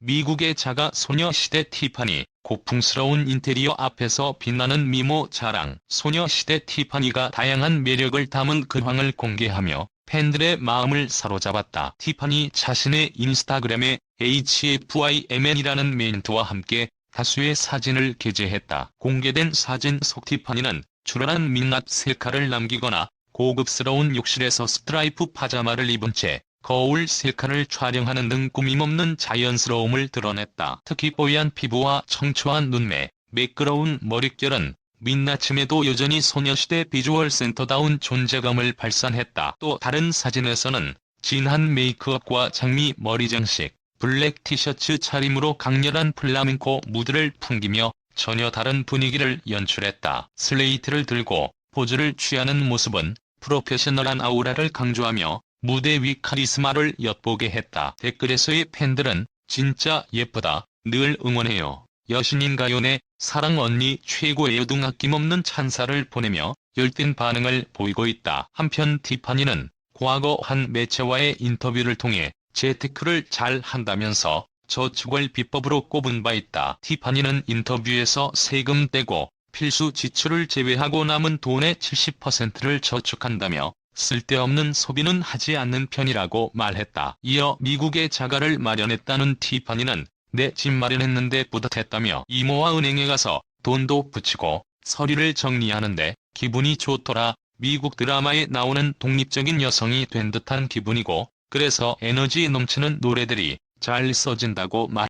미국의 자가 소녀시대 티파니, 고풍스러운 인테리어 앞에서 빛나는 미모 자랑. 소녀시대 티파니가 다양한 매력을 담은 근황을 공개하며 팬들의 마음을 사로잡았다. 티파니 자신의 인스타그램에 HFYMN이라는 멘트와 함께 다수의 사진을 게재했다. 공개된 사진 속 티파니는 출연한 민낯 셀카를 남기거나 고급스러운 욕실에서 스트라이프 파자마를 입은 채 거울 셀카를 촬영하는 등 꾸밈없는 자연스러움을 드러냈다. 특히 뽀얀 피부와 청초한 눈매, 매끄러운 머릿결은 민낯임에도 여전히 소녀시대 비주얼 센터다운 존재감을 발산했다. 또 다른 사진에서는 진한 메이크업과 장미 머리 장식, 블랙 티셔츠 차림으로 강렬한 플라멩코 무드를 풍기며 전혀 다른 분위기를 연출했다. 슬레이트를 들고 포즈를 취하는 모습은 프로페셔널한 아우라를 강조하며 무대 위 카리스마를 엿보게 했다. 댓글에서의 팬들은 진짜 예쁘다. 늘 응원해요. 여신인 가요네 사랑 언니 최고예요 등 아낌없는 찬사를 보내며 열띤 반응을 보이고 있다. 한편 티파니는 과거 한 매체와의 인터뷰를 통해 재테크를 잘 한다면서 저축을 비법으로 꼽은 바 있다. 티파니는 인터뷰에서 세금 떼고 필수 지출을 제외하고 남은 돈의 70%를 저축한다며 쓸데없는 소비는 하지 않는 편이라고 말했다. 이어 미국의 자가를 마련했다는 티파니는 내 집 마련했는데 뿌듯했다며 이모와 은행에 가서 돈도 붙이고 서류를 정리하는데 기분이 좋더라. 미국 드라마에 나오는 독립적인 여성이 된 듯한 기분이고 그래서 에너지 넘치는 노래들이 잘 써진다고 말.